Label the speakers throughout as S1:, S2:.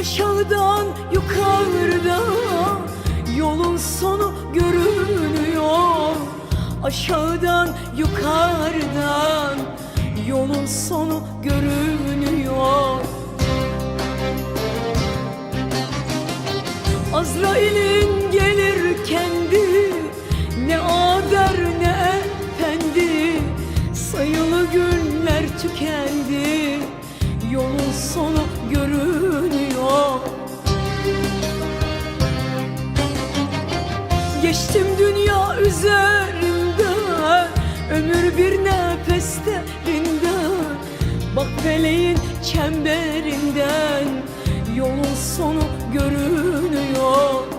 S1: Aşağıdan yukarıda. Yolun sonu görünüyor. Aşağıdan yukarıdan. Yolun sonu görünüyor. Azrail'in gelir kendi. Ne ader ne efendi. Sayılı günler tükendi. Yolun sonu görünüyor Geçtim dünya üzerinden. Ömür bir nefes derinden Bak feleğin çemberinden. Yolun sonu görünüyor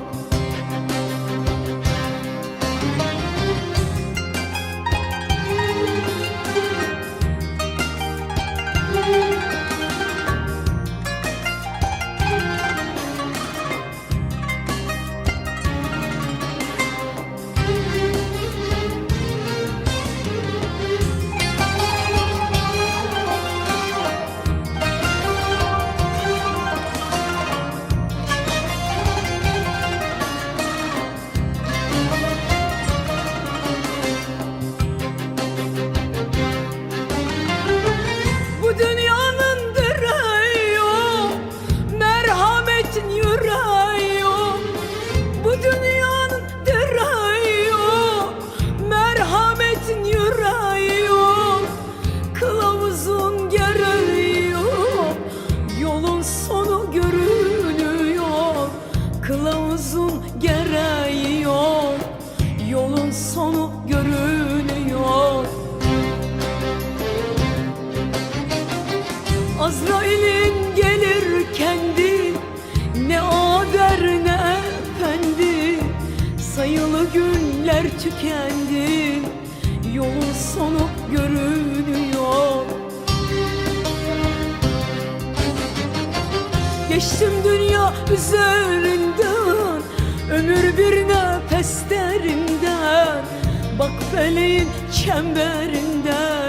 S1: günler tükendi Yolun sonu görünüyor. Geçtim dünya üzerinden Ömür bir nefes derinden Bak feleğin çemberinden